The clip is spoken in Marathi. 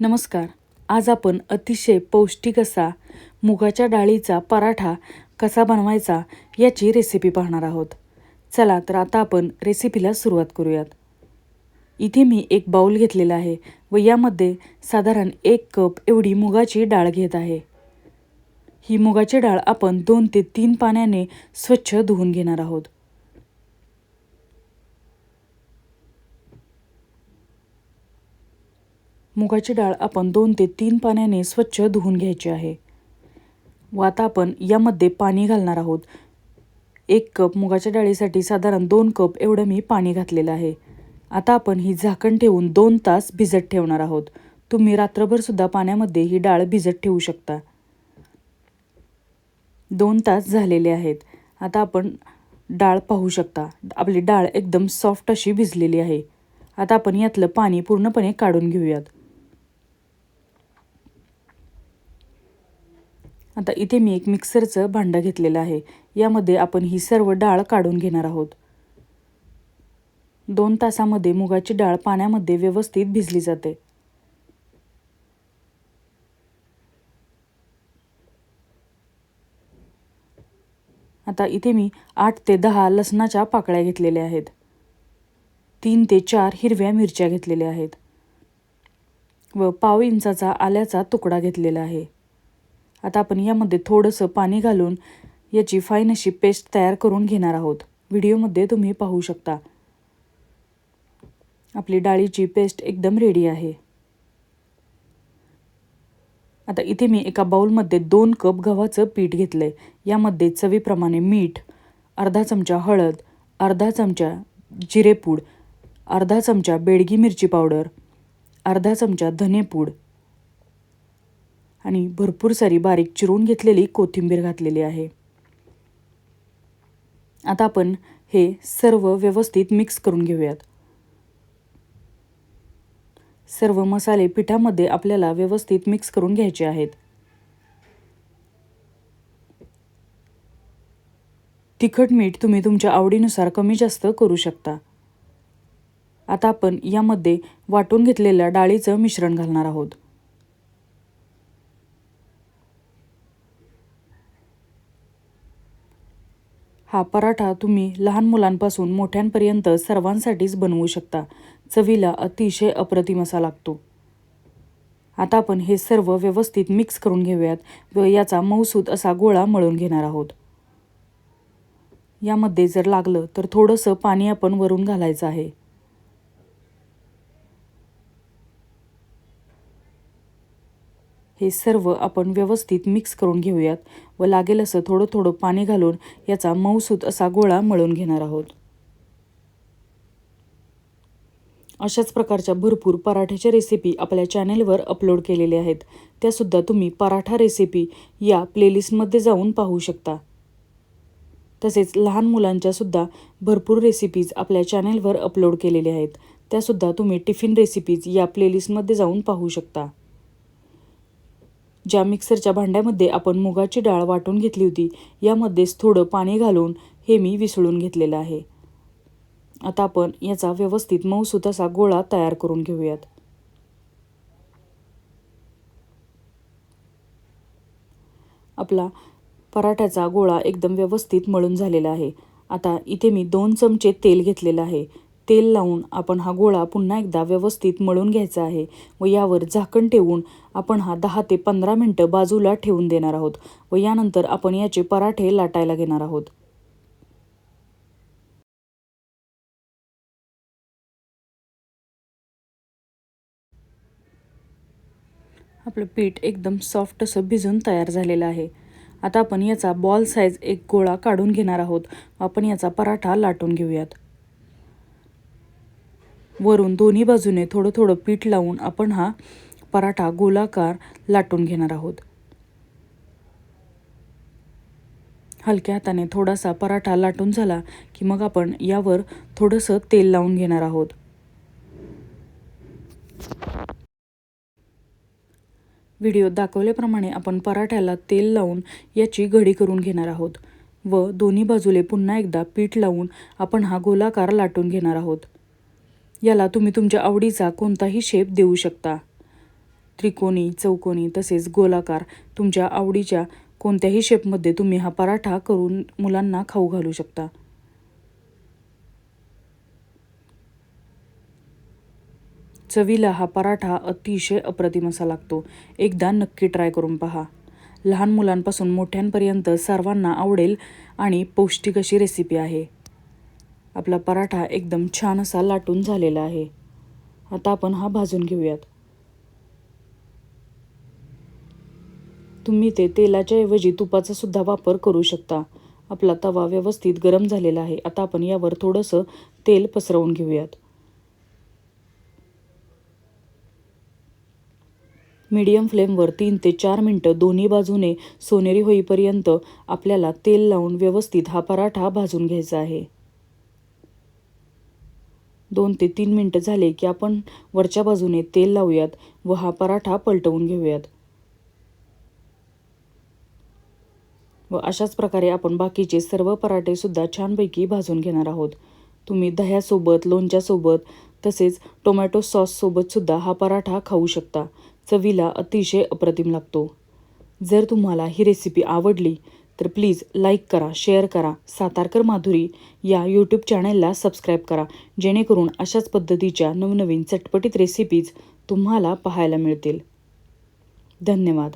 नमस्कार. आज आपण अतिशय पौष्टिक असा मुगाच्या डाळीचा पराठा कसा बनवायचा याची रेसिपी पाहणार आहोत. चला तर आता आपण रेसिपीला सुरुवात करूयात. इथे मी एक बाऊल घेतलेला आहे व यामध्ये साधारण एक कप एवढी मुगाची डाळ घेत आहे. ही मुगाची डाळ आपण दोन ते तीन पाण्याने स्वच्छ धुवून घेणार आहोत. मुगाची डाळ आपण दोन ते तीन पाण्याने स्वच्छ धुवून घ्यायची आहे. व आता आपण यामध्ये पाणी घालणार आहोत. एक कप मुगाच्या डाळीसाठी साधारण दोन कप एवढं मी पाणी घातलेलं आहे. आता आपण ही झाकण ठेवून दोन तास भिजत ठेवणार आहोत. तुम्ही रात्रभरसुद्धा पाण्यामध्ये ही डाळ भिजत ठेवू शकता. दोन तास झालेले आहेत. आता आपण डाळ पाहू शकता. आपली डाळ एकदम सॉफ्ट अशी भिजलेली आहे. आता आपण यातलं पाणी पूर्णपणे काढून घेऊयात. आता इथे मी एक मिक्सरचं भांडं घेतलेलं आहे. यामध्ये आपण ही सर्व डाळ काढून घेणार आहोत. दोन तासामध्ये मुगाची डाळ पाण्यामध्ये व्यवस्थित भिजली जाते. आता इथे मी आठ ते दहा लसणाच्या पाकळ्या घेतलेल्या आहेत. तीन ते चार हिरव्या मिरच्या घेतलेल्या आहेत. व पाव इंचाचा आल्याचा तुकडा घेतलेला आहे. आता आपण यामध्ये थोडंसं पाणी घालून याची फाईन अशी पेस्ट तयार करून घेणार आहोत. व्हिडिओमध्ये तुम्ही पाहू शकता. आपली डाळीची पेस्ट एकदम रेडी आहे. आता इथे मी एका बाउलमध्ये दोन कप गव्हाचं पीठ घेतलं आहे यामध्ये चवीप्रमाणे मीठ अर्धा चमचा हळद अर्धा चमचा जिरेपूड अर्धा चमचा बेडगी मिरची पावडर अर्धा चमचा धनेपूड आणि भरपूर सारी बारीक चिरून घेतलेली कोथिंबीर घातलेली आहे. आता आपण हे सर्व व्यवस्थित मिक्स करून घेऊयात. सर्व मसाले पिठामध्ये आपल्याला व्यवस्थित मिक्स करून घ्यायचे आहेत. तिखट मीठ तुम्ही तुमच्या आवडीनुसार कमी जास्त करू शकता. आता आपण यामध्ये वाटून घेतलेल्या डाळीचं मिश्रण घालणार आहोत. हा पराठा तुम्ही लहान मुलांपासून मोठ्यांपर्यंत सर्वांसाठीच बनवू शकता. चवीला अतिशय अप्रतिम असा लागतो. आता आपण हे सर्व व्यवस्थित मिक्स करून घेऊयात व याचा मऊसूद असा गोळा मळून घेणार आहोत. यामध्ये जर लागलं तर थोडंसं पाणी आपण वरून घालायचं आहे. हे सर्व आपण व्यवस्थित मिक्स करून घेऊयात व लागेल असं थोडं थोडं पाणी घालून याचा मऊसूत असा गोळा मळून घेणार आहोत. अशाच प्रकारच्या भरपूर पराठ्याच्या रेसिपी आपल्या चॅनेलवर अपलोड केलेल्या आहेत. त्यासुद्धा तुम्ही पराठा रेसिपी या प्लेलिस्टमध्ये जाऊन पाहू शकता. तसेच लहान मुलांच्यासुद्धा भरपूर रेसिपीज आपल्या चॅनेलवर अपलोड केलेल्या आहेत. त्यासुद्धा तुम्ही टिफिन रेसिपीज या प्लेलिस्टमध्ये जाऊन पाहू शकता. ज्या मिक्सरच्या भांड्यामध्ये आपण मुगाची डाळ वाटून घेतली होती यामध्येच थोडं पाणी घालून हे मी विसळून घेतलेलं आहे. आता आपण याचा व्यवस्थित मऊसूत असा गोळा तयार करून घेऊयात. आपला पराठ्याचा गोळा एकदम व्यवस्थित मळून झालेला आहे. आता इथे मी दोन चमचे तेल घेतलेलं आहे. तेल लावून आपण हा गोळा पुन्हा एकदा व्यवस्थित मळून घ्यायचा आहे व यावर झाकण ठेवून आपण हा दहा ते पंधरा मिनटं बाजूला ठेवून देणार आहोत व यानंतर आपण याचे पराठे लाटायला घेणार आहोत. आपलं पीठ एकदम सॉफ्ट असं भिजून तयार झालेलं आहे. आता आपण याचा बॉल साईज एक गोळा काढून घेणार आहोत. आपण याचा पराठा लाटून घेऊयात. वरून दोन्ही बाजूने थोडं थोडं पीठ लावून आपण हा पराठा गोलाकार लाटून घेणार आहोत. हलक्या हाताने थोडासा पराठा लाटून झाला की मग आपण यावर थोडंसं तेल लावून घेणार आहोत. व्हिडिओ दाखवल्याप्रमाणे आपण पराठ्याला तेल लावून याची घडी करून घेणार आहोत व दोन्ही बाजूले पुन्हा एकदा पीठ लावून आपण हा गोलाकार लाटून घेणार आहोत. याला तुम्ही तुमच्या आवडीचा कोणताही शेप देऊ शकता. त्रिकोणी चौकोनी तसेच गोलाकार तुमच्या आवडीच्या कोणत्याही शेपमध्ये तुम्ही हा पराठा करून मुलांना खाऊ घालू शकता. चवीला हा पराठा अतिशय अप्रतिम असा लागतो. एकदा नक्की ट्राय करून पहा. लहान मुलांपासून मोठ्यांपर्यंत सर्वांना आवडेल आणि पौष्टिक अशी रेसिपी आहे. आपला पराठा एकदम छान असा लाटून झालेला आहे. आता आपण हा भाजून घेऊयात. तुम्ही ते तेलाच्या ऐवजी तुपाचा सुद्धा वापर करू शकता. आपला तवा व्यवस्थित गरम झालेला आहे. आता आपण यावर थोडंसं तेल पसरवून घेऊयात. मीडियम फ्लेमवर तीन ते चार मिनटं दोन्ही बाजूने सोनेरी होईपर्यंत आपल्याला तेल लावून व्यवस्थित हा पराठा भाजून घ्यायचा आहे. दोन ते तीन मिनटं झाले की आपण वरच्या बाजूने तेल लावूयात व हा पराठा पलटवून घेऊयात. व अशाच प्रकारे आपण बाकीचे सर्व पराठेसुद्धा छानपैकी भाजून घेणार आहोत. तुम्ही दह्यासोबत लोणच्यासोबत तसेच टोमॅटो सॉससोबतसुद्धा हा पराठा खाऊ शकता. चवीला अतिशय अप्रतिम लागतो. जर तुम्हाला ही रेसिपी आवडली तर प्लीज लाईक करा शेअर करा सातारकर माधुरी या यूट्यूब चॅनलला सबस्क्राईब करा. जेणेकरून अशाच पद्धतीच्या नवनवीन चटपटीत रेसिपीज तुम्हाला पाहायला मिळतील. धन्यवाद.